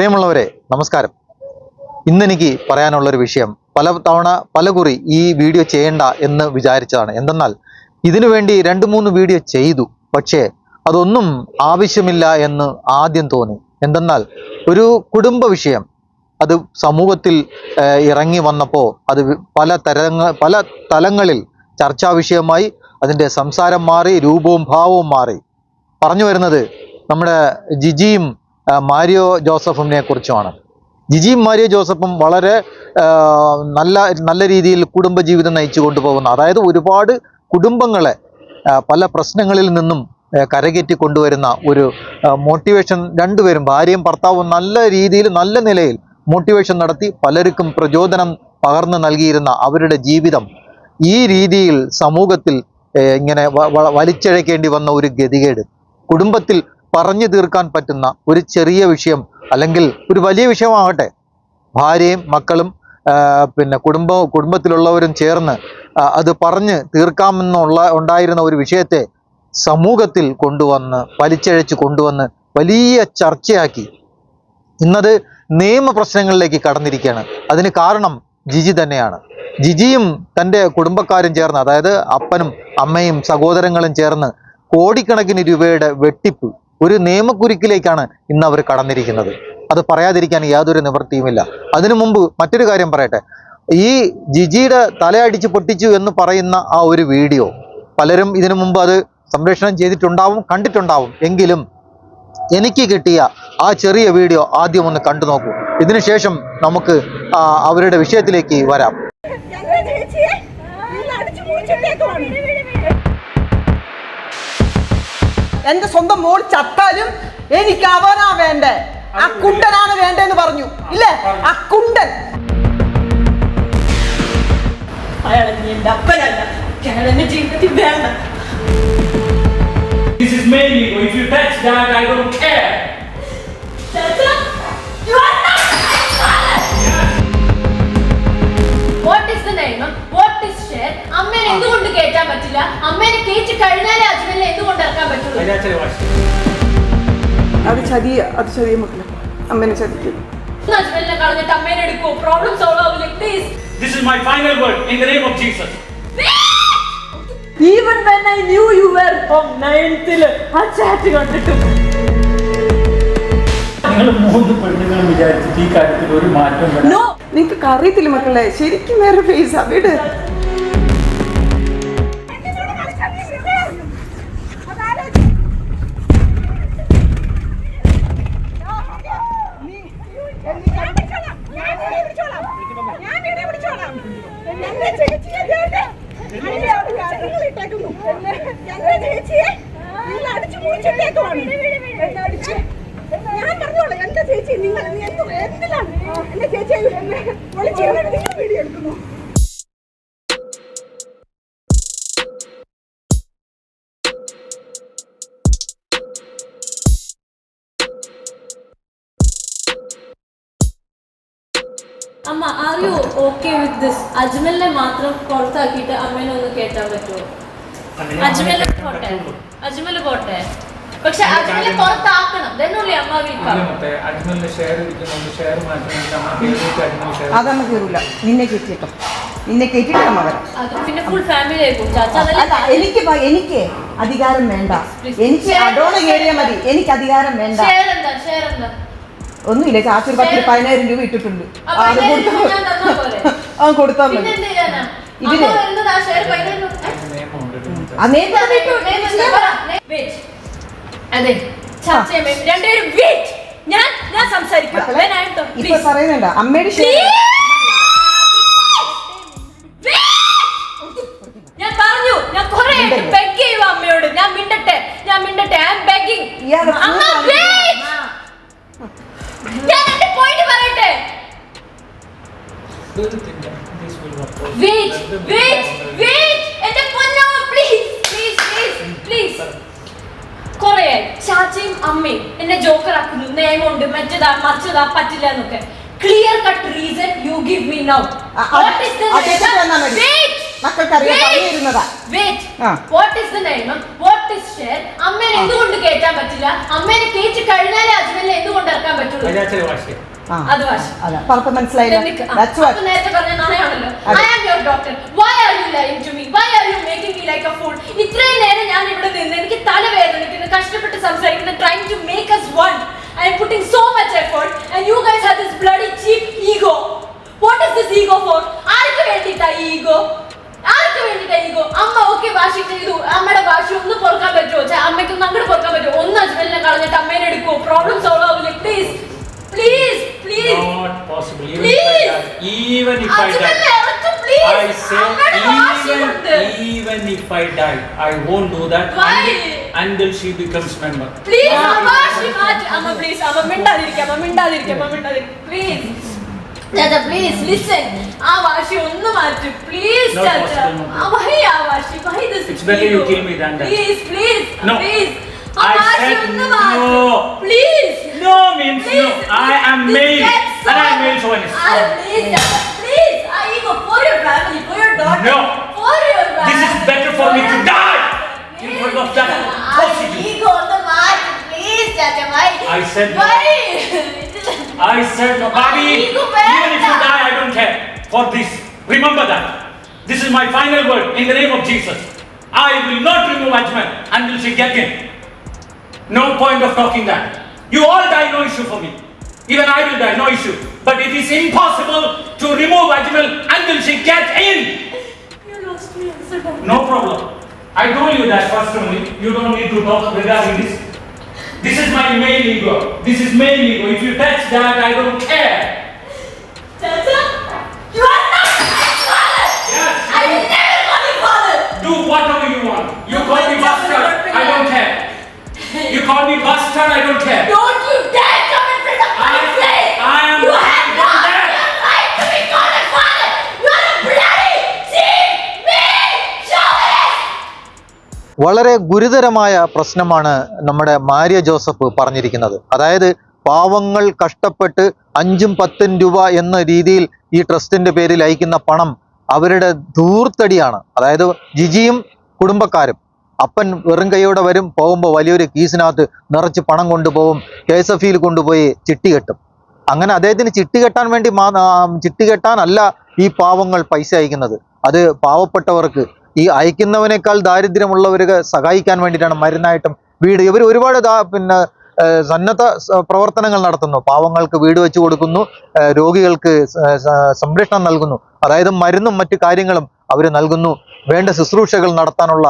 പ്രിയമുള്ളവരെ നമസ്കാരം. ഇന്നെനിക്ക് പറയാനുള്ളൊരു വിഷയം പല തവണ പല കുറി ഈ വീഡിയോ ചെയ്യേണ്ട എന്ന് വിചാരിച്ചതാണ്. എന്തെന്നാൽ ഇതിനു വേണ്ടി രണ്ട് മൂന്ന് വീഡിയോ ചെയ്തു. പക്ഷേ അതൊന്നും ആവശ്യമില്ല എന്ന് ആദ്യം തോന്നി. എന്തെന്നാൽ ഒരു കുടുംബ വിഷയം. അത് സമൂഹത്തിൽ ഇറങ്ങി വന്നപ്പോൾ അത് പല തരങ്ങ പല തലങ്ങളിൽ ചർച്ചാ വിഷയമായി അതിന്റെ സംസാരം മാറി രൂപവും ഭാവവും മാറി. പറഞ്ഞു വരുന്നത് നമ്മുടെ ജിജിയും മാരിയോ ജോസഫിനെ കുറിച്ചുമാണ്. ജിജിയും മാരിയോ ജോസഫും വളരെ നല്ല നല്ല രീതിയിൽ കുടുംബജീവിതം നയിച്ചു കൊണ്ടുപോകുന്ന. അതായത് ഒരുപാട് കുടുംബങ്ങളെ പല പ്രശ്നങ്ങളിൽ നിന്നും കരകയറ്റി കൊണ്ടുവരുന്ന ഒരു മോട്ടിവേഷൻ രണ്ടുപേരും ഭാര്യയും ഭർത്താവും നല്ല രീതിയിൽ നല്ല നിലയിൽ മോട്ടിവേഷൻ നടത്തി പലർക്കും പ്രചോദനം പകർന്നു നൽകിയിരുന്ന അവരുടെ ജീവിതം ഈ രീതിയിൽ സമൂഹത്തിൽ ഇങ്ങനെ വ- വ- വന്ന ഒരു ഗതികേട്. കുടുംബത്തിൽ പറഞ്ഞു തീർക്കാൻ പറ്റുന്ന ഒരു ചെറിയ വിഷയം അല്ലെങ്കിൽ ഒരു വലിയ വിഷയമാകട്ടെ. ഭാര്യയും മക്കളും പിന്നെ കുടുംബ കുടുംബത്തിലുള്ളവരും ചേർന്ന് അത് പറഞ്ഞ് തീർക്കാമെന്നുള്ള ഉണ്ടായിരുന്ന ഒരു വിഷയത്തെ സമൂഹത്തിൽ കൊണ്ടുവന്ന് വലിച്ചഴച്ച് കൊണ്ടുവന്ന് വലിയ ചർച്ചയാക്കി. ഇന്നത് നിയമപ്രശ്നങ്ങളിലേക്ക് കടന്നിരിക്കുകയാണ്. അതിന് കാരണം ജിജി തന്നെയാണ്. ജിജിയും തന്റെ കുടുംബക്കാരും ചേർന്ന് അതായത് അപ്പനും അമ്മയും സഹോദരങ്ങളും ചേർന്ന് കോടിക്കണക്കിന് രൂപയുടെ വെട്ടിപ്പ് ഒരു നിയമക്കുരുക്കിലേക്കാണ് ഇന്ന് അവർ കടന്നിരിക്കുന്നത്. അത് പറയാതിരിക്കാൻ യാതൊരു നിവൃത്തിയുമില്ല. അതിനു മുമ്പ് മറ്റൊരു കാര്യം പറയട്ടെ. ഈ ജിജിയുടെ തലയടിച്ച് പൊട്ടിച്ചു എന്ന് പറയുന്ന ആ ഒരു വീഡിയോ പലരും ഇതിനു മുമ്പ് അത് സംപ്രേഷണം ചെയ്തിട്ടുണ്ടാവും കണ്ടിട്ടുണ്ടാവും. എങ്കിലും എനിക്ക് കിട്ടിയ ആ ചെറിയ വീഡിയോ ആദ്യം ഒന്ന് കണ്ടു നോക്കൂ ഇതിനുശേഷം നമുക്ക് അവരുടെ വിഷയത്തിലേക്ക് വരാം. എന്റെ സ്വന്തം മോൾ ചത്താലും എനിക്ക് അവനാ വേണ്ടേ. ആ കുണ്ടനാണ് വേണ്ടെന്ന് പറഞ്ഞു. ഇല്ലേ? ആ കുണ്ടൻ. അയാളെ നീ അപ്പനല്ല. ഞങ്ങൾ എന്റെ ജീവിതത്തിൽ വേണ്ട. This is my ego. If you touch that, I don't care. What is the name what is share അമ്മേനെ എന്തുകൊണ്ട് കേറ്റാൻ പറ്റില്ല? അമ്മേനെ കേറ്റി കഴിഞ്ഞാലേ അജ്മലിനെ എന്തുകൊണ്ട് ഇറക്കാൻ പറ്റുള്ളൂ? അതിനകത്ത് വാശി. അത് ചതി അത് ചതിയ മക്കളെ. അമ്മനെ ചതിക്കും. ഒന്ന് കളഞ്ഞിട്ട് അമ്മേനെ എടുക്കൂ. പ്രോബ്ലം സോൾവ് ആവില്ല please this is my final word in the name of Jesus even when I knew you were from നയൻത്തിൽ ആ ചാറ്റ് കണ്ടിട്ടും. നിങ്ങൾ മൂന്ന് പെണ്ണുങ്ങളും വിചാരിച്ചിട്ട് ഈ കാര്യത്തിൽ ഒരു മാറ്റം വരാൻ നോ നിങ്ങക്ക് അറിയത്തില്ല മക്കളെ. ശരിക്കും വേറെ ഫേസ് അവിടെ അമ്മ are you okay with this അജ്മലിനെ മാത്രം പുറത്താക്കിയിട്ട് അമ്മേനെ ഒന്ന് കേറ്റാൻ പറ്റുമോ? അജ്മൽ പോട്ടെ. അജ്മൽ പോട്ടെ. പക്ഷെ അജ്മലെ പുറത്താക്കണം. only അമ്മ അജ്മൽ അതമ്മ കയറൂല നിന്നെ കയറ്റിട്ടോ നിന്നെ കയറ്റിട്ട് അമ്മ വരാം പിന്നെ ഫുൾ ഫാമിലി ആയിരിക്കും. എനിക്ക് എനിക്ക് അധികാരം വേണ്ട. എനിക്ക് അടോണ കയറിയാൽ മതി. എനിക്ക് അധികാരം വേണ്ട. ഒന്നുമില്ല ചാച്ച ഒരു പത്ത് പതിനായിരം രൂപ ഇട്ടിട്ടുണ്ട്. അത് പതിനായിരം കൊടുത്താ ഞാൻ തന്നാ പോരെ? ആ കൊടുത്താൽ മതി. ഇതിന്? അതെ. രണ്ടുപേരും ഞാൻ ഞാൻ സംസാരിക്കാം. ഇപ്പൊ പറയുന്നുണ്ട. അമ്മയുടെ ഞാൻ പറഞ്ഞു. ഞാൻ കുറെ മിണ്ടരുത്. ബെഗ് ചെയ്യുക അമ്മയോട്. ഞാൻ മിണ്ടട്ടെ. ഞാൻ മിണ്ടട്ടെ. ഐ ആം ബെഗിങ് ഞാൻ എന്റെ പോയിന്റ് പറയട്ടെ? വെയിറ്റ് വെയിറ്റ് വെയിറ്റ് എന്റെ പൊന്നോ പ്ലീസ് പ്ലീസ് പ്ലീസ് പ്ലീസ് കുറേ ചാച്ചയും അമ്മയും എന്നെ ജോക്കർ ആക്കുന്നു. നിയമമുണ്ട് മറ്റേതാ മറിച്ചതാ പറ്റില്ല എന്നൊക്കെ. Clear cut reason you give me now. What is the name what is share അമ്മേനെ എന്തുകൊണ്ട് കേറ്റാൻ പറ്റില്ല? അമ്മേനെ കേറ്റി കഴിഞ്ഞാലേ അജ്മലിനെ എന്തുകൊണ്ട് ഇറക്കാൻ പറ്റുള്ളൂ? അപ്പൊ മനസ്സിലായില്ല. എനിക്ക് ആ, That's what. അപ്പൊ നേരത്തെ പറഞ്ഞ നാണയമാണല്ലോ. അതെ. I am your doctor why are you lying to me why are you making me like a fool ഇത്രയും നേരം ഞാൻ ഇവിടെ നിന്ന് എനിക്ക് തലവേദനിക്കുന്നു കഷ്ടപ്പെട്ട് സംസാരിക്കുന്നു trying to make us one I am putting so much effort and you guys have this bloody cheap ego what is this ego for ആർക്ക് വേണ്ടിയിട്ടാ ഈഗോ ആർക്ക് വേണ്ടിട്ടായിരിക്കും അമ്മ ഓക്കെ വാശി ചെയ്തു അമ്മയുടെ വാശി ഒന്ന് പൊറുക്കാൻ പറ്റുമോ അമ്മയ്ക്ക് ഒന്ന് അങ്ങോട്ട് പൊറുക്കാൻ പറ്റുമോ ഒന്ന് അജ്മലിനെ കളഞ്ഞിട്ട് അമ്മേനെ എടുക്കുമോ problem solve ആവില്ലേ please please please possible. Even Please. if I say even even if I die, I won't do that Why? until, she becomes member. Please, അമ്മ വാശി മാറ്റ്. please, അമ്മ മിണ്ടാതിരിക്ക്, അമ്മ മിണ്ടാതിരിക്ക്, അമ്മ മിണ്ടാതിരിക്ക്. Please. Chacha, please, listen. ആ വാശി ഒന്ന് മാറ്റ് please No ചാച്ച possible, no ആ, why ആ വാശി why this It's better you ego? kill me than that. please please No. please ആ I വാശി said ഒന്ന് മാറ്റ് no. please No means Please, no. I am this male gets so- and I am male chauvinist. Ah, please, Chata, please. Ah, ego for your family, for your daughter. No. For your family. This is better for me to your- die in front of that Ah, I said no. Why? I said no, Bobby. Even if you die, I don't care. For this, remember that. This is my final word in the name of Jesus. I will not remove Ajmal until she get in. No point of talking that. You all die, no issue for me. Even I will die, no issue. But it is impossible to remove Ajmal until she gets in. You lost me. No problem. I told you that first only. You don't need to talk regarding this. This is my male ego. This is male ego. If you touch that, I don't care. Chata, വളരെ ഗുരുതരമായ പ്രശ്നമാണ് നമ്മുടെ Maria Joseph പറഞ്ഞിരിക്കുന്നത്. അതായത് പാവങ്ങൾ കഷ്ടപ്പെട്ട് അഞ്ചും പത്തും രൂപ എന്ന രീതിയിൽ ഈ ട്രസ്റ്റിന്റെ പേരിൽ അയക്കുന്ന പണം അവരുടെ ധൂർത്തടിയാണ്. അതായത് ജിജിയും കുടുംബക്കാരും അപ്പൻ വെറും കൈയോടെ വരും പോകുമ്പോൾ വലിയൊരു കീസിനകത്ത് നിറച്ച് പണം കൊണ്ടുപോകും കെ എസ് എഫ് ഇയിൽ കൊണ്ടുപോയി ചിട്ടി കെട്ടും. അങ്ങനെ അദ്ദേഹത്തിന് ചിട്ടി കെട്ടാൻ വേണ്ടി മാ ചിട്ടി കെട്ടാനല്ല ഈ പാവങ്ങൾ പൈസ അയക്കുന്നത്. അത് പാവപ്പെട്ടവർക്ക് ഈ അയക്കുന്നവനേക്കാൾ ദാരിദ്ര്യമുള്ളവർക്ക് സഹായിക്കാൻ വേണ്ടിയിട്ടാണ് മരുന്നായിട്ടും വീട്. ഇവർ ഒരുപാട് പിന്നെ സന്നദ്ധ പ്രവർത്തനങ്ങൾ നടത്തുന്നു. പാവങ്ങൾക്ക് വീട് വെച്ച് കൊടുക്കുന്നു രോഗികൾക്ക് സംരക്ഷണം നൽകുന്നു. അതായത് മരുന്നും മറ്റു കാര്യങ്ങളും അവർ നൽകുന്നു. വേണ്ട ശുശ്രൂഷകൾ നടത്താനുള്ള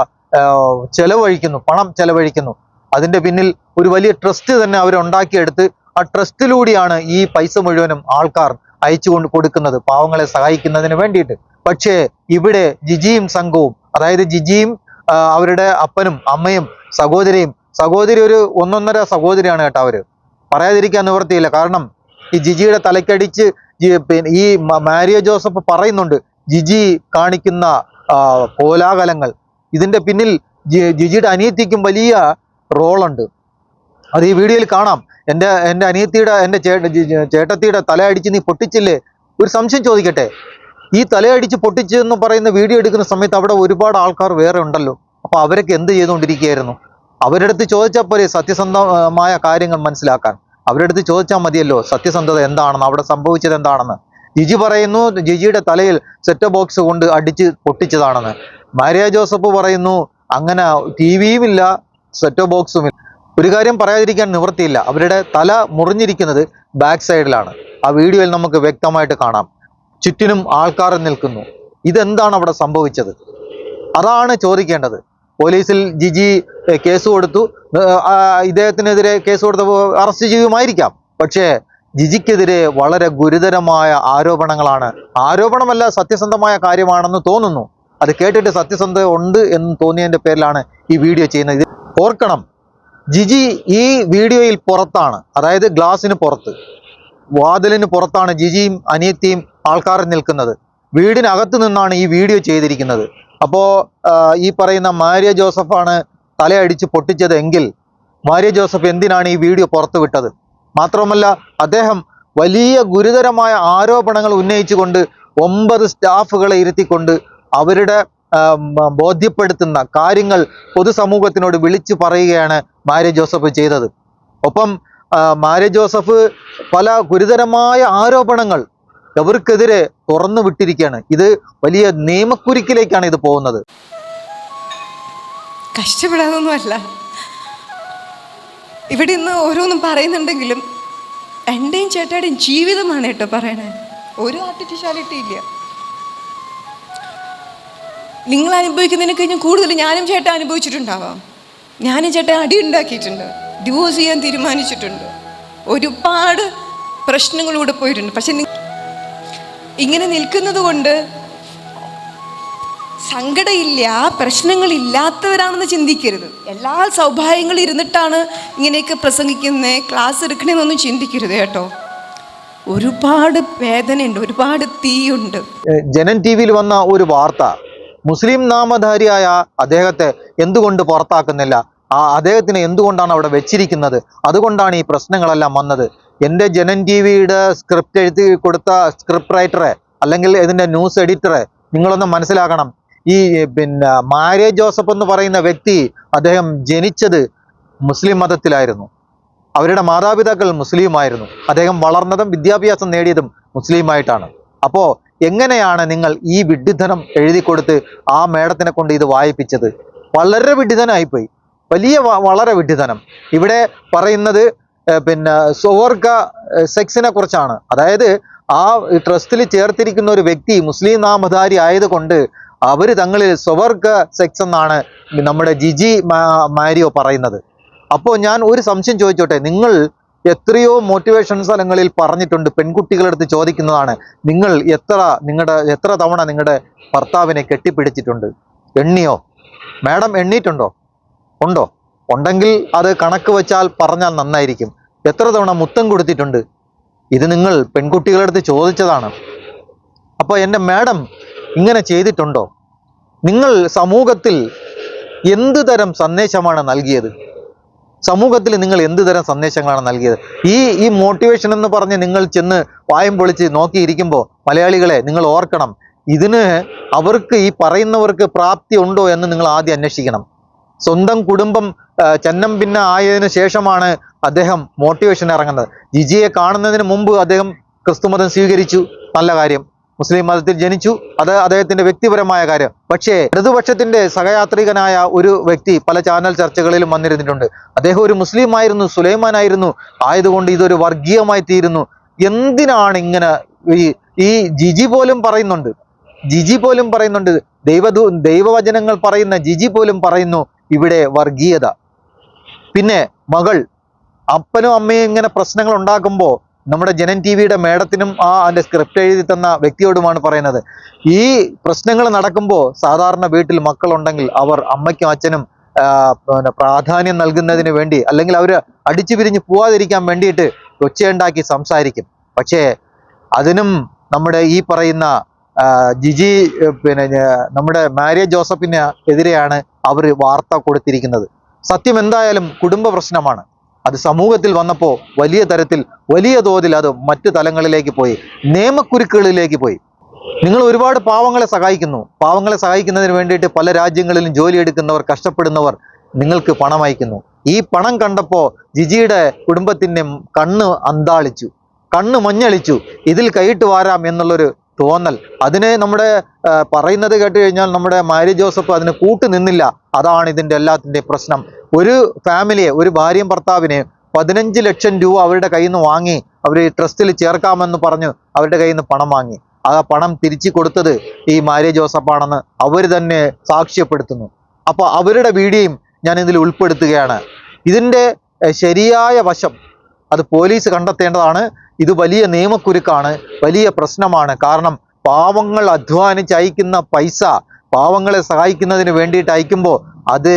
ചെലവഴിക്കുന്നു പണം ചെലവഴിക്കുന്നു. അതിന്റെ പിന്നിൽ ഒരു വലിയ ട്രസ്റ്റ് തന്നെ അവർ ഉണ്ടാക്കിയെടുത്ത് ആ ട്രസ്റ്റിലൂടെയാണ് ഈ പൈസ മുഴുവനും ആൾക്കാർ അയച്ചു കൊണ്ട് കൊടുക്കുന്നത് പാവങ്ങളെ സഹായിക്കുന്നതിന് വേണ്ടിയിട്ട്. പക്ഷേ ഇവിടെ ജിജിയും സംഘവും അതായത് ജിജിയും അവരുടെ അപ്പനും അമ്മയും സഹോദരിയും സഹോദരി ഒരു ഒന്നൊന്നര സഹോദരിയാണ് കേട്ടോ അവർ. പറയാതിരിക്കാൻ നിവൃത്തിയില്ല. കാരണം ഈ ജിജിയുടെ തലക്കടിച്ച് ഈ മാരിയ ജോസഫ് പറയുന്നുണ്ട് ജിജി കാണിക്കുന്ന കോലാകലങ്ങൾ ഇതിന്റെ പിന്നിൽ ജിജിയുടെ അനിയത്തിക്കും വലിയ റോളുണ്ട്. അത് ഈ വീഡിയോയിൽ കാണാം. എന്റെ എന്റെ അനിയത്തിയുടെ എന്റെ ചേട്ടത്തിയുടെ തല അടിച്ച് നീ പൊട്ടിച്ചില്ലേ? ഒരു സംശയം ചോദിക്കട്ടെ? ഈ തലയടിച്ച് പൊട്ടിച്ചു എന്ന് പറയുന്ന വീഡിയോ എടുക്കുന്ന സമയത്ത് അവിടെ ഒരുപാട് ആൾക്കാർ വേറെ ഉണ്ടല്ലോ. അപ്പൊ അവരൊക്കെ എന്ത് ചെയ്തുകൊണ്ടിരിക്കുകയായിരുന്നു? അവരുടെ അടുത്ത് ചോദിച്ചാൽ പോലെ സത്യസന്ധമായ കാര്യങ്ങൾ മനസ്സിലാക്കാൻ. അവരുടെ അടുത്ത് ചോദിച്ചാൽ മതിയല്ലോ സത്യസന്ധത എന്താണെന്ന് അവിടെ സംഭവിച്ചത് എന്താണെന്ന്. ജിജി പറയുന്നു ജിജിയുടെ തലയിൽ സെറ്റ് ബോക്സ് കൊണ്ട് അടിച്ച് പൊട്ടിച്ചതാണെന്ന്. മാരിയ ജോസഫ് പറയുന്നു അങ്ങനെ ടി വിയും ഇല്ല സെറ്റ് ബോക്സും ഇല്ല. ഒരു കാര്യം പറയാതിരിക്കാൻ നിവൃത്തിയില്ല. അവരുടെ തല മുറിഞ്ഞിരിക്കുന്നത് ബാക്ക് സൈഡിലാണ് ആ വീഡിയോയിൽ നമുക്ക് വ്യക്തമായിട്ട് കാണാം. ചുറ്റിനും ആൾക്കാർ നിൽക്കുന്നു. ഇതെന്താണ് അവിടെ സംഭവിച്ചത്? അതാണ് ചോദിക്കേണ്ടത്. പോലീസിൽ ജിജി കേസ് കൊടുത്തു. ഇദ്ദേഹത്തിനെതിരെ കേസ് കൊടുത്തപ്പോൾ അറസ്റ്റ് ചെയ്യുമായിരിക്കാം. പക്ഷേ ജിജിക്കെതിരെ വളരെ ഗുരുതരമായ ആരോപണങ്ങളാണ്. ആരോപണമല്ല സത്യസന്ധമായ കാര്യമാണെന്ന് തോന്നുന്നു. അത് കേട്ടിട്ട് സത്യസന്ധത ഉണ്ട് എന്ന് തോന്നിയതിന്റെ പേരിലാണ് ഈ വീഡിയോ ചെയ്യുന്നത്. ഇത് ഓർക്കണം. ജിജി ഈ വീഡിയോയിൽ പുറത്താണ്. അതായത് ഗ്ലാസിന് പുറത്ത്. വാതിലിന് പുറത്താണ് ജിജിയും അനിയത്തിയും ആൾക്കാർ നിൽക്കുന്നത്. വീടിനകത്ത് നിന്നാണ് ഈ വീഡിയോ ചെയ്തിരിക്കുന്നത്. അപ്പോൾ ഈ പറയുന്ന മാരിയ ജോസഫാണ് തലയടിച്ച് പൊട്ടിച്ചതെങ്കിൽ മാരിയ ജോസഫ് എന്തിനാണ് ഈ വീഡിയോ പുറത്തുവിട്ടത് മാത്രമല്ല അദ്ദേഹം വലിയ ഗുരുതരമായ ആരോപണങ്ങൾ ഉന്നയിച്ചുകൊണ്ട് ഒമ്പത് സ്റ്റാഫുകളെ ഇരുത്തിക്കൊണ്ട് അവരുടെ ബോധ്യപ്പെടുത്തുന്ന കാര്യങ്ങൾ പൊതുസമൂഹത്തിനോട് വിളിച്ചു പറയുകയാണ് മാരിയ ജോസഫ് ചെയ്തത്. ഒപ്പം മാരി ജോസഫ് പല ഗുരുതരമായ ആരോപണങ്ങൾ അവർക്കെതിരെ തുറന്നു വിട്ടിരിക്കുകയാണ്. ഇത് വലിയ നിയമക്കുരുക്കിലേക്കാണ് ഇത് പോകുന്നത്. കഷ്ടപ്പെടാതൊന്നുമല്ല ഇവിടെ ഇന്ന് ഓരോന്നും പറയുന്നുണ്ടെങ്കിലും എന്റെയും ചേട്ടയുടെയും ജീവിതമാണ് കേട്ടോ പറയണേ. ഒരു ആർട്ടിഫിഷ്യാലിറ്റി ഇല്ല. നിങ്ങൾ അനുഭവിക്കുന്നതിനെ കഴിഞ്ഞ് കൂടുതൽ ഞാനും ചേട്ടൻ അനുഭവിച്ചിട്ടുണ്ടാവാം. ഞാനും ചേട്ടൻ അടി ഉണ്ടാക്കിയിട്ടുണ്ട്. ഡിവോഴ്സ് ചെയ്യാൻ തീരുമാനിച്ചിട്ടുണ്ട്. ഒരുപാട് പ്രശ്നങ്ങളിലൂടെ പോയിട്ടുണ്ട്. പക്ഷെ ഇങ്ങനെ നിൽക്കുന്നത് കൊണ്ട് സങ്കടമില്ല പ്രശ്നങ്ങളില്ലാത്തവരാണെന്ന് ചിന്തിക്കരുത്. എല്ലാ സൗഭാഗ്യങ്ങളും ഇരുന്നിട്ടാണ് ഇങ്ങനെയൊക്കെ പ്രസംഗിക്കുന്നത് ക്ലാസ് എടുക്കണമെന്നൊന്നും ചിന്തിക്കരുത് കേട്ടോ. ഒരുപാട് വേദനയുണ്ട് ഒരുപാട് തീയുണ്ട്. ജനൻ ടി വിയിൽ വന്ന ഒരു വാർത്ത മുസ്ലിം നാമധാരിയായ അദ്ദേഹത്തെ എന്തുകൊണ്ട് പുറത്താക്കുന്നില്ല? ആ അദ്ദേഹത്തിന് എന്തുകൊണ്ടാണ് അവിടെ വെച്ചിരിക്കുന്നത്? അതുകൊണ്ടാണ് ഈ പ്രശ്നങ്ങളെല്ലാം വന്നത്. എന്റെ ജനൻ ടി വിയുടെ സ്ക്രിപ്റ്റ് എഴുതി കൊടുത്ത സ്ക്രിപ്റ്റ് റൈറ്ററെ അല്ലെങ്കിൽ ഇതിന്റെ ന്യൂസ് എഡിറ്ററെ നിങ്ങളൊന്ന് മനസ്സിലാക്കണം. ഈ പിന്നെ മാര്യ ജോസഫ് എന്ന് പറയുന്ന വ്യക്തി അദ്ദേഹം ജനിച്ചത് മുസ്ലിം മതത്തിലായിരുന്നു. അവരുടെ മാതാപിതാക്കൾ മുസ്ലിമായിരുന്നു. അദ്ദേഹം വളർന്നതും വിദ്യാഭ്യാസം നേടിയതും മുസ്ലിമായിട്ടാണ്. അപ്പോൾ എങ്ങനെയാണ് നിങ്ങൾ ഈ വിഡ്ഢിധനം എഴുതി കൊടുത്ത് ആ മേടത്തിനെ കൊണ്ട് ഇത് വായിപ്പിച്ചത്? വളരെ വിഡ്ഢിധനായിപ്പോയി. വലിയ വളരെ വിഡ്ഢിതനം. ഇവിടെ പറയുന്നത് പിന്നെ സ്വർഗ സെക്സിനെ കുറിച്ചാണ്. അതായത് ആ ട്രസ്റ്റിൽ ചേർത്തിരിക്കുന്ന ഒരു വ്യക്തി മുസ്ലിം നാമധാരി ആയതുകൊണ്ട് അവർ തങ്ങളിൽ സ്വർഗ സെക്സ് എന്നാണ് നമ്മുടെ ജിജി മാരിയോ പറയുന്നത്. അപ്പോൾ ഞാൻ ഒരു സംശയം ചോദിച്ചോട്ടെ നിങ്ങൾ എത്രയോ മോട്ടിവേഷൻ സ്ഥലങ്ങളിൽ പറഞ്ഞിട്ടുണ്ട് പെൺകുട്ടികളെടുത്ത് ചോദിക്കുന്നതാണ് നിങ്ങൾ എത്ര നിങ്ങളുടെ എത്ര തവണ നിങ്ങളുടെ ഭർത്താവിനെ കെട്ടിപ്പിടിച്ചിട്ടുണ്ട്? എണ്ണിയോ? മാഡം എണ്ണീറ്റുണ്ടോ ഉണ്ടോ? ഉണ്ടെങ്കിൽ അത് കണക്ക് വെച്ചാൽ പറഞ്ഞാൽ നന്നായിരിക്കും. എത്ര തവണ മുത്തം കൊടുത്തിട്ടുണ്ട്? ഇത് നിങ്ങൾ പെൺകുട്ടികളുടെ അടുത്ത് ചോദിച്ചതാണ്. അപ്പോൾ എന്റെ മാഡം ഇങ്ങനെ ചെയ്തിട്ടുണ്ടോ? നിങ്ങൾ സമൂഹത്തിൽ എന്ത് തരം സന്ദേശമാണ് നൽകിയത്? സമൂഹത്തിൽ നിങ്ങൾ എന്ത് തരം സന്ദേശങ്ങളാണ് നൽകിയത്? ഈ ഈ മോട്ടിവേഷൻ എന്ന് പറഞ്ഞ് നിങ്ങൾ ചെന്ന് വായം പൊളിച്ച് നോക്കിയിരിക്കുമ്പോൾ മലയാളികളെ നിങ്ങൾ ഓർക്കണം. ഇതിന് അവർക്ക് ഈ പറയുന്നവർക്ക് പ്രാപ്തി ഉണ്ടോ എന്ന് നിങ്ങൾ ആദ്യം അന്വേഷിക്കണം. സ്വന്തം കുടുംബം ചെന്നം പിന്ന ആയതിനു ശേഷമാണ് അദ്ദേഹം മോട്ടിവേഷൻ ഇറങ്ങുന്നത്. ജിജിയെ കാണുന്നതിന് മുമ്പ് അദ്ദേഹം ക്രിസ്തുമതം സ്വീകരിച്ചു. നല്ല കാര്യം. മുസ്ലിം മതത്തിൽ ജനിച്ചു. അത് അദ്ദേഹത്തിന്റെ വ്യക്തിപരമായ കാര്യം. പക്ഷേ ഇടതുപക്ഷത്തിന്റെ സഹയാത്രികനായ ഒരു വ്യക്തി പല ചാനൽ ചർച്ചകളിലും വന്നിരുന്നിട്ടുണ്ട്. അദ്ദേഹം ഒരു മുസ്ലിം ആയിരുന്നു സുലൈമാൻ ആയിരുന്നു ആയതുകൊണ്ട് ഇതൊരു വർഗീയമായി തീരുന്നു. എന്തിനാണ് ഇങ്ങനെ ഈ ഈ ജിജി പോലും പറയുന്നുണ്ട്? ജിജി പോലും പറയുന്നുണ്ട്. ദൈവദൂ ദൈവവചനങ്ങൾ പറയുന്ന ജിജി പോലും പറയുന്നു. ഇവിടെ വർഗീയത. പിന്നെ മകൾ അപ്പനും അമ്മയും ഇങ്ങനെ പ്രശ്നങ്ങൾ ഉണ്ടാക്കുമ്പോൾ നമ്മുടെ ജനൻ ടി വിയുടെ മേഡത്തിനും ആ അതിന്റെ സ്ക്രിപ്റ്റ് എഴുതി തന്ന വ്യക്തിയോടുമാണ് പറയുന്നത്. ഈ പ്രശ്നങ്ങൾ നടക്കുമ്പോൾ സാധാരണ വീട്ടിൽ മക്കളുണ്ടെങ്കിൽ അവർ അമ്മയ്ക്കും അച്ഛനും പിന്നെ പ്രാധാന്യം നൽകുന്നതിന് വേണ്ടി അല്ലെങ്കിൽ അവർ അടിച്ചു പിരിഞ്ഞ് പോവാതിരിക്കാൻ വേണ്ടിയിട്ട് ഒച്ചയുണ്ടാക്കി സംസാരിക്കും. പക്ഷേ അതിനും നമ്മുടെ ഈ പറയുന്ന ജിജി പിന്നെ നമ്മുടെ മാരിയ ജോസഫിന് എതിരെയാണ് അവർ വാർത്ത കൊടുത്തിരിക്കുന്നത്. സത്യം എന്തായാലും കുടുംബ പ്രശ്നമാണ്. അത് സമൂഹത്തിൽ വന്നപ്പോൾ വലിയ തരത്തിൽ വലിയ തോതിൽ അത് മറ്റു തലങ്ങളിലേക്ക് പോയി. നിയമക്കുരുക്കുകളിലേക്ക് പോയി. നിങ്ങൾ ഒരുപാട് പാവങ്ങളെ സഹായിക്കുന്നു. പാവങ്ങളെ സഹായിക്കുന്നതിന് വേണ്ടിയിട്ട് പല രാജ്യങ്ങളിലും ജോലിയെടുക്കുന്നവർ കഷ്ടപ്പെടുന്നവർ നിങ്ങൾക്ക് പണം അയക്കുന്നു. ഈ പണം കണ്ടപ്പോൾ ജിജിയുടെ കുടുംബത്തിന്റെ കണ്ണ് അന്താളിച്ചു. കണ്ണ് മഞ്ഞളിച്ചു. ഇതിൽ കൈയിട്ട് വാരാം എന്നുള്ളൊരു തോന്നൽ. അതിനെ നമ്മുടെ പറയുന്നത് കേട്ട് കഴിഞ്ഞാൽ നമ്മുടെ മാരി ജോസഫ് അതിന് കൂട്ടു നിന്നില്ല. അതാണ് ഇതിന്റെ എല്ലാത്തിന്റെ പ്രശ്നം. ഒരു ഫാമിലിയെ ഒരു ഭാര്യയും ഭർത്താവിനെ പതിനഞ്ച് ലക്ഷം രൂപ അവരുടെ കയ്യിൽ നിന്ന് വാങ്ങി അവർ ട്രസ്റ്റിൽ ചേർക്കാമെന്ന് പറഞ്ഞു അവരുടെ കയ്യിൽ നിന്ന് പണം വാങ്ങി. ആ പണം തിരിച്ചു കൊടുത്തത് ഈ മാരി ജോസഫാണെന്ന് അവർ തന്നെ സാക്ഷ്യപ്പെടുത്തുന്നു. അപ്പോൾ അവരുടെ വീഡിയോയും ഞാൻ ഇതിൽ ഉൾപ്പെടുത്തുകയാണ്. ഇതിന്റെ ശരിയായ വശം അത് പോലീസ് കണ്ടെത്തേണ്ടതാണ്. ഇത് വലിയ നിയമക്കുരുക്കാണ് വലിയ പ്രശ്നമാണ്. കാരണം പാവങ്ങൾ അധ്വാനിച്ച് അയക്കുന്ന പൈസ പാവങ്ങളെ സഹായിക്കുന്നതിന് വേണ്ടിയിട്ട് അയക്കുമ്പോൾ അത്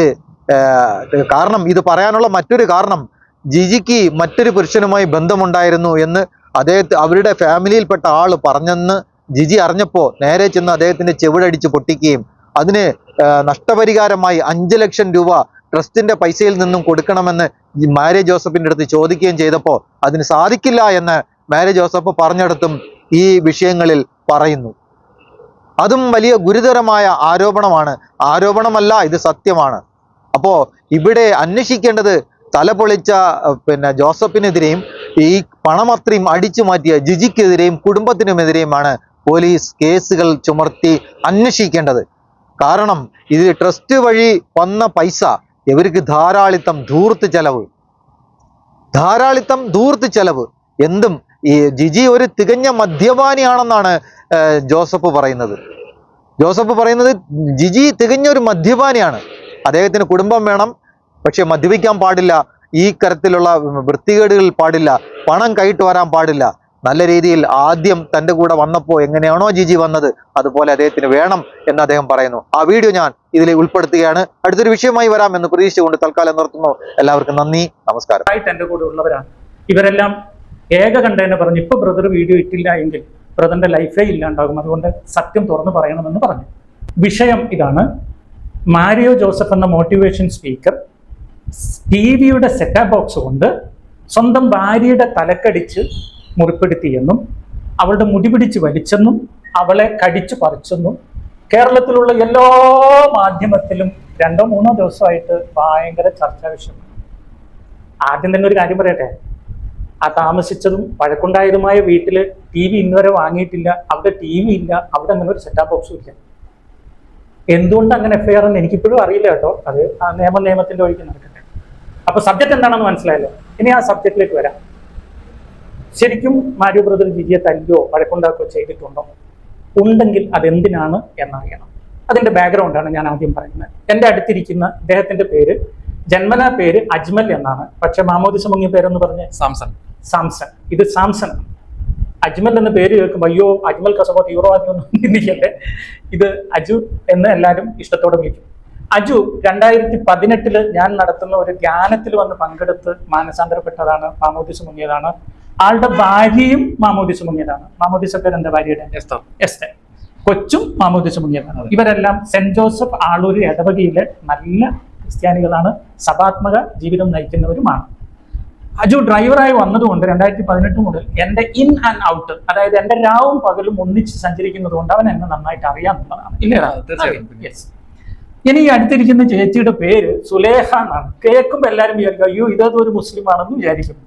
കാരണം ഇത് പറയാനുള്ള മറ്റൊരു കാരണം ജിജിക്ക് മറ്റൊരു പുരുഷനുമായി ബന്ധമുണ്ടായിരുന്നു എന്ന് അദ്ദേഹത്തെ അവരുടെ ഫാമിലിയിൽപ്പെട്ട ആൾ പറഞ്ഞെന്ന് ജിജി അറിഞ്ഞപ്പോൾ നേരെ ചെന്ന് അദ്ദേഹത്തിന്റെ ചെവിടടിച്ച് പൊട്ടിക്കുകയും അതിന് നഷ്ടപരിഹാരമായി അഞ്ച് ലക്ഷം രൂപ ട്രസ്റ്റിന്റെ പൈസയിൽ നിന്നും കൊടുക്കണമെന്ന് മാരി ജോസഫിന്റെ അടുത്ത് ചോദിക്കുകയും ചെയ്തപ്പോൾ അതിന് സാധിക്കില്ല എന്ന് മാരി ജോസഫ് പറഞ്ഞെടുത്തും ഈ വിഷയങ്ങളിൽ പറയുന്നു. അതും വലിയ ഗുരുതരമായ ആരോപണമാണ്. ആരോപണമല്ല ഇത് സത്യമാണ്. അപ്പോൾ ഇവിടെ അന്വേഷിക്കേണ്ടത് തലപൊളിച്ച പിന്നെ ജോസഫിനെതിരെയും ഈ പണമത്രയും അടിച്ചു മാറ്റിയ ജിജിക്കെതിരെയും കുടുംബത്തിനുമെതിരെയുമാണ് പോലീസ് കേസുകൾ ചുമർത്തി അന്വേഷിക്കേണ്ടത്. കാരണം ഇത് ട്രസ്റ്റ് വഴി വന്ന പൈസ ഇവർക്ക് ധാരാളിത്തം ധൂർത്ത് ചെലവ്. ധാരാളിത്തം ധൂർത്ത് ചെലവ്. എന്തും ഈ ജിജി ഒരു തികഞ്ഞ മദ്യപാനിയാണെന്നാണ് ജോസഫ് പറയുന്നത്. ജോസഫ് പറയുന്നത് ജിജി തികഞ്ഞ ഒരു മദ്യപാനിയാണ്. അദ്ദേഹത്തിന് കുടുംബം വേണം പക്ഷെ മദ്യപിക്കാൻ പാടില്ല ഈ തരത്തിലുള്ള വൃത്തികേടുകൾ പാടില്ല പണം കൈട്ട് വരാൻ പാടില്ല. നല്ല രീതിയിൽ ആദ്യം തന്റെ കൂടെ വന്നപ്പോൾ എങ്ങനെയാണോ ജിജി വന്നത് അതുപോലെ അദ്ദേഹത്തിന് വേണം എന്ന് അദ്ദേഹം പറയുന്നു. ആ വീഡിയോ ഞാൻ ഇതിൽ ഉൾപ്പെടുത്തുകയാണ്. അടുത്തൊരു വിഷയമായി വരാം എന്ന് പ്രതീക്ഷിച്ചുകൊണ്ട് തൽക്കാലം നിർത്തുന്നു. എല്ലാവർക്കും നന്ദി നമസ്കാരം. കൂടെ ഇവരെല്ലാം ഏക കണ്ടേനെ പറഞ്ഞു ഇപ്പൊ ബ്രദർ വീഡിയോ ഇട്ടില്ല എങ്കിൽ ബ്രദറിന്റെ ലൈഫേ ഇല്ലാണ്ടാകും. അതുകൊണ്ട് സത്യം തുറന്നു പറയണമെന്ന് പറഞ്ഞു. വിഷയം ഇതാണ്. മാരിയോ ജോസഫ് എന്ന മോട്ടിവേഷൻ സ്പീക്കർ ടി വിയുടെ സെറ്റാ ബോക്സ് കൊണ്ട് സ്വന്തം ഭാര്യയുടെ തലക്കടിച്ച് മുറിപ്പെടുത്തിയെന്നും അവളുടെ മുടി പിടിച്ച് വലിച്ചെന്നും അവളെ കടിച്ചു പറിച്ചെന്നും കേരളത്തിലുള്ള എല്ലാ മാധ്യമത്തിലും രണ്ടോ മൂന്നോ ദിവസമായിട്ട് ഭയങ്കര ചർച്ചാ വിഷയമാണ് ആദ്യം തന്നെ ഒരു കാര്യം പറയട്ടെ? ആ താമസിച്ചതും പഴക്കുണ്ടായതുമായ വീട്ടിൽ ടി വി ഇന്നുവരെ വാങ്ങിയിട്ടില്ല അവിടെ ടി വി ഇല്ല അവിടെ അങ്ങനെ ഒരു സെറ്റാപ്പ് ബോക്സും ഇല്ല. എന്തുകൊണ്ട് അങ്ങനെ എഫ് ഐ ആർ എന്ന് എനിക്കിപ്പോഴും അറിയില്ല കേട്ടോ. അത് ആ നിയമ നിയമത്തിന്റെ വഴിക്ക് നടക്കട്ടെ. അപ്പൊ സബ്ജക്ട് എന്താണെന്ന് മനസ്സിലായല്ലോ. ഇനി ആ സബ്ജക്റ്റിലേക്ക് വരാം. ശരിക്കും മാരു ബ്രദർ ജിജിയെ തല്ലിയോ വഴക്കുണ്ടാക്കുകയോ ചെയ്തിട്ടുണ്ടോ? ഉണ്ടെങ്കിൽ അതെന്തിനാണ് എന്നറിയണം. അതിന്റെ ബാക്ക്ഗ്രൗണ്ടാണ് ഞാൻ ആദ്യം പറയുന്നത്. എന്റെ അടുത്തിരിക്കുന്ന അദ്ദേഹത്തിന്റെ പേര് ജന്മനാ പേര് അജ്മൽ എന്നാണ്. പക്ഷെ മാമോദിസ മുങ്ങിയ പേരെന്ന് പറഞ്ഞ് സാംസൺ. സാംസൺ. ഇത് സാംസൺ. അജ്മൽ എന്ന പേര് കേൾക്കുമ്പോൾ അയ്യോ അജ്മൽ കസബോ തീവ്രവാദി ഒന്നും ചിന്തിക്കല്ലേ ഇത് അജു എന്ന് എല്ലാവരും ഇഷ്ടത്തോടെ വിളിക്കും. അജു രണ്ടായിരത്തി പതിനെട്ടിൽ ഞാൻ നടത്തുന്ന ഒരു ധ്യാനത്തിൽ വന്ന് പങ്കെടുത്ത് മാനസാന്തരപ്പെട്ടതാണ് മാമോദിസ് മുങ്ങിയതാണ്. ആളുടെ ഭാര്യയും മാമോദിസ് മുങ്ങിയതാണ്. മാമോദിസ പേര് എന്താ ഭാര്യയുടെ? എസ്തർ. കൊച്ചും മാമോദിസ് മുങ്ങിയതാണ്. ഇവരെല്ലാം സെന്റ് ജോസഫ് ആളൂര് ഇടവകയിലെ നല്ല ക്രിസ്ത്യാനികളാണ്. സഭാത്മക ജീവിതം നയിക്കുന്നവരുമാണ്. അജു ഡ്രൈവറായി വന്നതുകൊണ്ട് രണ്ടായിരത്തി പതിനെട്ട് മുതൽ എന്റെ ഇൻ ആൻഡ് ഔട്ട് അതായത് എന്റെ രാവും പകലും ഒന്നിച്ച് സഞ്ചരിക്കുന്നത് കൊണ്ട് അവൻ എന്നെ നന്നായിട്ട് അറിയാമെന്നുള്ളതാണ് ഇല്ലേ? യെസ് ഇനി ഈ അടുത്തിരിക്കുന്ന ചേച്ചിയുടെ പേര് സുലേഖ എന്നാണ്. കേൾക്കുമ്പോൾ എല്ലാവരും വിചാരിക്കും അയ്യോ ഇതത് ഒരു മുസ്ലിം ആണെന്ന് വിചാരിക്കും.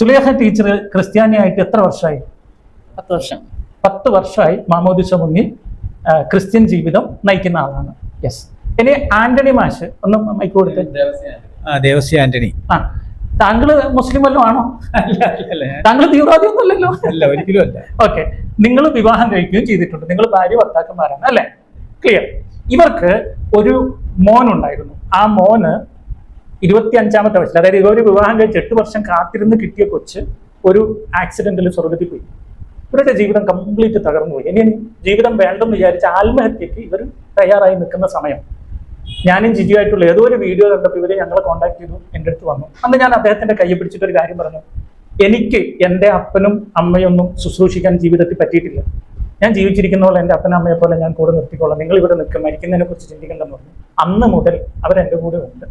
സുലേഖ ടീച്ചർ ക്രിസ്ത്യാനിയായിട്ട് എത്ര വർഷമായി? പത്ത് വർഷം. പത്ത് വർഷമായി മാമോദിസ മുങ്ങി ക്രിസ്ത്യൻ ജീവിതം നയിക്കുന്ന ആളാണ്. യെസ് ഇനി ആന്റണി മാഷ് ഒന്ന് മൈക്ക് കൊടുത്ത്. ആ ദേവസി ആന്റണി. ആ. താങ്കൾ മുസ്ലിം വല്ലതും ആണോ? താങ്കൾ തീവ്രവാദി ഒന്നുമല്ലല്ലോ അല്ല ഒരിക്കലും അല്ല. ഓക്കെ. നിങ്ങൾ വിവാഹം കഴിക്കുകയും ചെയ്തിട്ടുണ്ട്. നിങ്ങൾ ഭാര്യ ഭർത്താക്കന്മാരാണ് അല്ലെ? ക്ലിയർ ഇവർക്ക് ഒരു മോൻ ഉണ്ടായിരുന്നു ആ മോന് ഇരുപത്തി അഞ്ചാമത്തെ വയസ്സിൽ അതായത് ഇവർ വിവാഹം കഴിച്ച് എട്ട് വർഷം കാത്തിരുന്ന് കിട്ടിയ കൊച്ച് ഒരു ആക്സിഡന്റിൽ സ്വർഗത്തിൽ പോയി. ഇവരുടെ ജീവിതം കംപ്ലീറ്റ് തകർന്നു പോയി ഇനി ജീവിതം വേണ്ടെന്ന് വിചാരിച്ച് ആത്മഹത്യക്ക് ഇവർ തയ്യാറായി നിൽക്കുന്ന സമയം. ഞാനും ജിജിയായിട്ടുള്ള ഏതോ ഒരു വീഡിയോ കണ്ടപ്പോൾ ഇവരെ ഞങ്ങളെ കോൺടാക്ട് ചെയ്തു എന്റെ അടുത്ത് വന്നു. അന്ന് ഞാൻ അദ്ദേഹത്തിന്റെ കൈ പിടിച്ചിട്ട് ഒരു കാര്യം പറഞ്ഞു. എനിക്ക് എന്റെ അപ്പനും അമ്മയൊന്നും ശുശ്രൂഷിക്കാൻ ജീവിതത്തിൽ പറ്റിയിട്ടില്ല. ഞാൻ ജീവിച്ചിരിക്കുന്ന പോലെ എന്റെ അപ്പനും അമ്മയെ പോലെ ഞാൻ കൂടെ നിർത്തിക്കോളാം. നിങ്ങൾ ഇവിടെ നിൽക്കും മരിക്കുന്നതിനെ കുറിച്ച് ചിന്തിക്കേണ്ടെന്ന് പറഞ്ഞു. അന്ന് മുതൽ അവരെന്റെ കൂടെ ഉണ്ട്.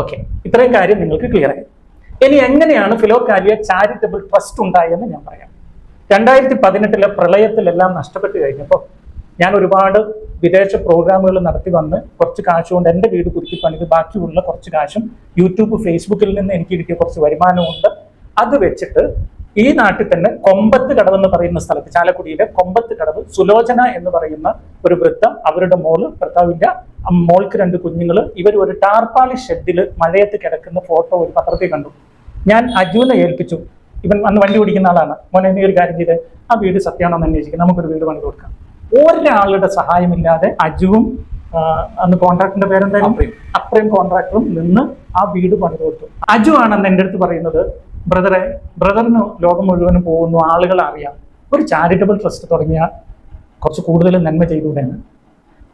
ഓക്കെ ഇത്രയും കാര്യം നിങ്ങൾക്ക് ക്ലിയർ ആയി. ഇനി എങ്ങനെയാണ് ഫിലോകാലിയ ചാരിറ്റബിൾ ട്രസ്റ്റ് ഉണ്ടായെന്ന് ഞാൻ പറയാം. രണ്ടായിരത്തി പതിനെട്ടിലെ പ്രളയത്തിലെല്ലാം നഷ്ടപ്പെട്ടു കഴിഞ്ഞപ്പോൾ ഞാൻ ഒരുപാട് വിദേശ പ്രോഗ്രാമുകൾ നടത്തി വന്ന് കുറച്ച് കാശ് കൊണ്ട് എന്റെ വീട് പുതുക്കി പണിത് ബാക്കിയുള്ള കുറച്ച് കാശും യൂട്യൂബ് ഫേസ്ബുക്കിൽ നിന്ന് എനിക്ക് കിട്ടിയ കുറച്ച് വരുമാനമുണ്ട് അത് വെച്ചിട്ട് ഈ നാട്ടിൽ തന്നെ കൊമ്പത്ത് കടവ് എന്ന് പറയുന്ന സ്ഥലത്ത് ചാലക്കുടിയിലെ കൊമ്പത്ത് കടവ് സുലോചന എന്ന് പറയുന്ന ഒരു വൃത്തം അവരുടെ മോൾ ഭർത്താവിന്റെ അം- മോൾക്ക് രണ്ട് കുഞ്ഞുങ്ങൾ ഇവർ ഒരു ടാർപ്പാളി ഷെഡിൽ മഴയത്ത് കിടക്കുന്ന ഫോട്ടോ ഒരു പത്രത്തിൽ കണ്ടു. ഞാൻ അജുവിനെ ഏൽപ്പിച്ചു. ഇവൻ അന്ന് വണ്ടി ഓടിക്കുന്ന ആളാണ്. മോനെ നീ ഒരു കാര്യം ചെയ്ത്. ആ വീട് സത്യമാണെന്ന് അന്വേഷിക്കും. നമുക്കൊരു വീട് പണി കൊടുക്കാം. ഒരാളുടെ സഹായമില്ലാതെ അജുവും അന്ന് കോൺട്രാക്ടറിന്റെ പേരെന്തായാലും. അപ്രീം. കോൺട്രാക്ടറും നിന്ന് ആ വീട് പണി കൊടുത്തു അജു ആണെന്ന് എന്റെ അടുത്ത് പറയുന്നത് ബ്രദറെ ബ്രദറിന് ലോകം മുഴുവനും പോകുന്നു ആളുകൾ അറിയാം. ഒരു ചാരിറ്റബിൾ ട്രസ്റ്റ് തുടങ്ങിയ കുറച്ച് കൂടുതൽ നന്മ ചെയ്തുകൂടെയാണ്.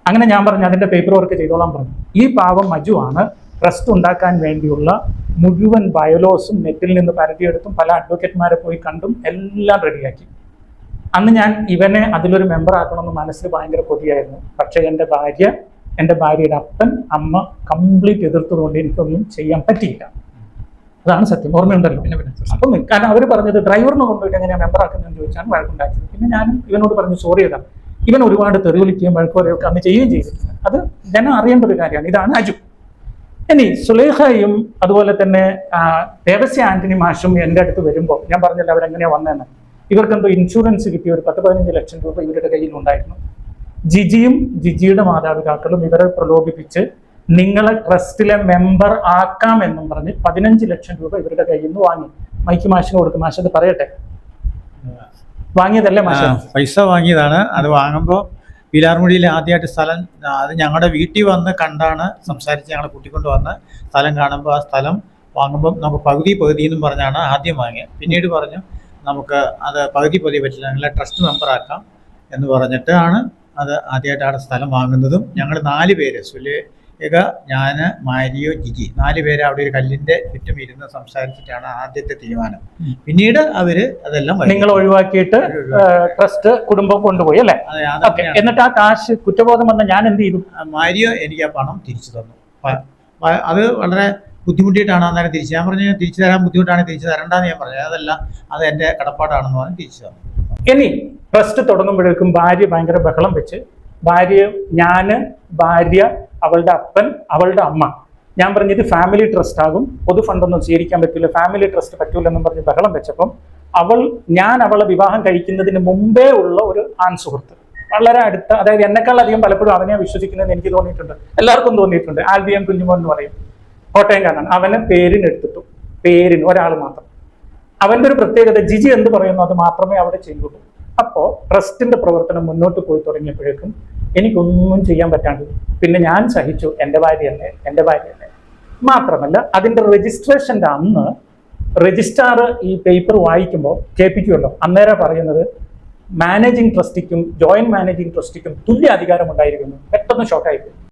അങ്ങനെ ഞാൻ പറഞ്ഞു അതിന്റെ പേപ്പർ വർക്ക് ചെയ്തോളാൻ പറഞ്ഞു. ഈ പാവം മജു ആണ് ട്രസ്റ്റ് ഉണ്ടാക്കാൻ വേണ്ടിയുള്ള മുഴുവൻ ബയോലോസും നെറ്റിൽ നിന്ന് പരതിയെടുത്തും പല അഡ്വക്കേറ്റ്മാരെ പോയി കണ്ടും എല്ലാം റെഡിയാക്കി. അന്ന് ഞാൻ ഇവനെ അതിലൊരു മെമ്പർ ആക്കണമെന്ന് മനസ്സിൽ ഭയങ്കര കൊതിയായിരുന്നു. പക്ഷേ എന്റെ ഭാര്യ എന്റെ ഭാര്യയുടെ അപ്പൻ അമ്മ കംപ്ലീറ്റ് എതിർത്തതുകൊണ്ട് എനിക്കൊന്നും ചെയ്യാൻ പറ്റിയില്ല. അതാണ് സത്യം. ഓർമ്മയുണ്ടല്ലോ? പിന്നെ പിന്നെ അപ്പം കാരണം അവർ പറഞ്ഞത് ഡ്രൈവറിനെ കൊണ്ടുപോയിട്ട് എങ്ങനെയാണ് മെമ്പർ ആക്കുന്നതെന്ന് ചോദിച്ചാണ് വഴക്കുണ്ടാക്കിയത്. പിന്നെ ഞാൻ ഇവനോട് പറഞ്ഞു സോറി ചെയ്താ ഇവൻ ഒരുപാട് തെറി വിളിക്കുകയും വഴക്ക് പറയുകയൊക്കെ അന്ന് ചെയ്യുകയും ചെയ്തിട്ടുണ്ട് അത് ജനം അറിയേണ്ട ഒരു കാര്യമാണ്. ഇതാണ് അജു. ഇനി സുലേഖയും അതുപോലെ തന്നെ ദേവസ്യ ആന്റണി മാഷും എന്റെ അടുത്ത് വരുമ്പോൾ ഞാൻ പറഞ്ഞല്ലോ അവരെങ്ങനെയാ വന്നതെന്ന്. ഇവർക്കെന്തോ ഇൻഷുറൻസ് കിട്ടിയ ഒരു പത്ത് പതിനഞ്ച് ലക്ഷം രൂപ ഇവരുടെ കയ്യിൽ ഉണ്ടായിരുന്നു. ജിജിയും ജിജിയുടെ മാതാപിതാക്കളും ഇവരെ പ്രലോഭിപ്പിച്ച് നിങ്ങളെ ട്രസ്റ്റിലെ മെമ്പർ ആക്കാം ആക്കാമെന്നും പറഞ്ഞ് പതിനഞ്ച് ലക്ഷം രൂപ ഇവരുടെ കയ്യിൽ നിന്ന് വാങ്ങി. മൈക്ക് മാഷിന് കൊടുക്കും. മാഷ് അത് പറയട്ടെ? വാങ്ങിയതല്ലേ മാഷ? പൈസ വാങ്ങിയതാണ്. അത് വാങ്ങുമ്പോൾ പീലാർമുടിയിൽ ആദ്യമായിട്ട് സ്ഥലം അത് ഞങ്ങളുടെ വീട്ടിൽ വന്ന് കണ്ടാണ് സംസാരിച്ച് ഞങ്ങളെ കൂട്ടിക്കൊണ്ട് വന്ന് സ്ഥലം കാണുമ്പോൾ ആ സ്ഥലം വാങ്ങുമ്പോൾ നമുക്ക് പകുതി പകുതി എന്നും പറഞ്ഞാണ് ആദ്യം വാങ്ങിയത്. പിന്നീട് പറഞ്ഞു നമുക്ക് അത് പകുതി പകുതി പറ്റില്ല. നിങ്ങളെ ട്രസ്റ്റ് മെമ്പറാക്കാം എന്ന് പറഞ്ഞിട്ടാണ് അത് ആദ്യമായിട്ടാണ് സ്ഥലം വാങ്ങുന്നതും. ഞങ്ങൾ നാല് പേര് സുലേഖ ഞാൻ മാരിയോ ജിജി. നാല് പേര് അവിടെ ഒരു കല്ലിന്റെ ചുറ്റും ഇരുന്ന് സംസാരിച്ചിട്ടാണ് ആദ്യത്തെ തീരുമാനം. പിന്നീട് അവർ അതെല്ലാം നിങ്ങൾ ഒഴിവാക്കിയിട്ട് ട്രസ്റ്റ് കുടുംബം കൊണ്ടുപോയി അല്ലേ? എന്നിട്ട് ആ കാശ് കുറ്റബോധം വന്ന ഞാൻ എന്ത് ചെയ്തു? മാരിയോ എനിക്ക് ആ പണം തിരിച്ചു തന്നു. അത് വളരെ ബുദ്ധിമുട്ടിയിട്ടാണ് അന്നേരം തിരിച്ചു ഞാൻ പറഞ്ഞു തിരിച്ചു തരാൻ ബുദ്ധിമുട്ടാണ് തിരിച്ചു തരണ്ടെന്ന് ഞാൻ പറഞ്ഞു. അതല്ല അത് എന്റെ കടപ്പാടാണെന്ന് പറഞ്ഞ് തിരിച്ചു തന്നു. ഇനി ട്രസ്റ്റ് തുടങ്ങുമ്പോഴേക്കും ഭാര്യ ഭയങ്കര ബഹളം വെച്ച് ഭാര്യ ഞാൻ ഭാര്യ അവളുടെ അപ്പൻ അവളുടെ അമ്മ. ഞാൻ പറഞ്ഞത് ഫാമിലി ട്രസ്റ്റ് ആകും. പൊതു ഫണ്ടൊന്നും സ്വീകരിക്കാൻ പറ്റില്ല. ഫാമിലി ട്രസ്റ്റ് പറ്റൂലെന്നും പറഞ്ഞ് ബഹളം വെച്ചപ്പം അവൾ ഞാൻ അവളെ വിവാഹം കഴിക്കുന്നതിന് മുമ്പേ ഉള്ള ഒരു ആൺ സുഹൃത്ത് വളരെ അടുത്ത അതായത് എന്നെക്കാൾ അധികം പലപ്പോഴും അവനെ വിശ്വസിക്കുന്നതെന്ന് എനിക്ക് തോന്നിയിട്ടുണ്ട്. എല്ലാവർക്കും തോന്നിയിട്ടുണ്ട്. ആൽബിയൻ കുഞ്ഞുമോൻ എന്ന് പറയും. കോട്ടയംകാരനാണ്. അവനെ പേരിനെടുത്തിട്ടു പേരിന് ഒരാൾ മാത്രം. അവന്റെ ഒരു പ്രത്യേകത ജിജി എന്ത് പറയുന്നു അത് മാത്രമേ അവിടെ ചെയ്യുള്ളൂ. അപ്പോൾ ട്രസ്റ്റിന്റെ പ്രവർത്തനം മുന്നോട്ട് പോയി തുടങ്ങിയപ്പോഴേക്കും എനിക്കൊന്നും ചെയ്യാൻ പറ്റാണ്ട് പിന്നെ ഞാൻ സഹിച്ചു എന്റെ ഭാര്യയല്ലേ എന്റെ ഭാര്യയല്ലേ. മാത്രമല്ല അതിന്റെ രജിസ്ട്രേഷന്റെ അന്ന് രജിസ്ട്രാർ ഈ പേപ്പർ വായിക്കുമ്പോൾ കേൾപ്പിക്കുമല്ലോ. അന്നേരം പറയുന്നത് മാനേജിംഗ് ട്രസ്റ്റിക്കും ജോയിന്റ് മാനേജിംഗ് ട്രസ്റ്റിക്കും തുല്യ അധികാരം ഉണ്ടായിരിക്കുന്നു പെട്ടെന്ന് ഷോക്കായിപ്പോയി